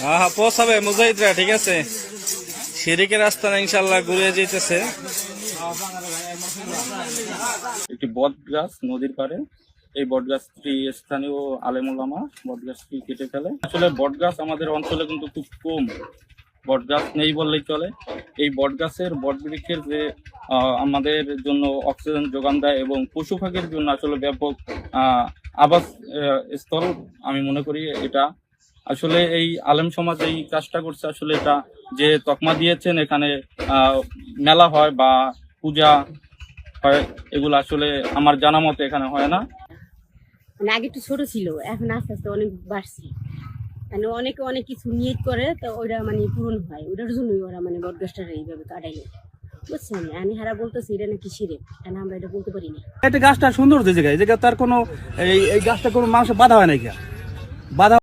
হ্যাঁ হ্যাঁ পৌঁছাবে মুজাহিদরা ঠিক আছে? শিরিকের রাস্তা ইনশাল্লাহ ঘুরে যেতেছে একটি বট গাছ নদীর পাড়ে। এই বট গাছটি স্থানীয় আলেমুলামা বট গাছটি কেটে ফেলে। আসলে বট গাছ আমাদের অঞ্চলে কিন্তু খুব কম। বট গাছ নেই বললেই চলে। এই বট গাছের বট বৃক্ষের যে আমাদের জন্য অক্সিজেন যোগান দেয় এবং পশু পাখির জন্য আসলে ব্যাপক আহ, আবাস স্থল আমি মনে করি এটা। আসলে এই আলেম সমাজ এই কাজটা করছে আসলে এটা যে তকমা দিয়েছেন এখানে মেলা হয় বা পূজা হয় এগুলো আসলে আমার জানা মতে এখানে হয় না। মানে আগে একটু ছোট ছিল এখন আস্তে আস্তে অনেক বাড়ছে। মানে অনেকে অনেক কিছু নিয়ত করে তো ওটা মানে পূরণ হয়। ওটার জন্যই ওরা মানে বটগাছটা এইভাবে কাটাই বুঝছেন? আমি হারা বলতেছি এটা নাকি সিরে কেন আমরা এটা বলতে পারি না। এটা গাছটা সুন্দর যে জায়গায় এই তার কোনো এই এই গাছটা কোনো মানুষের বাধা হয় না বাধা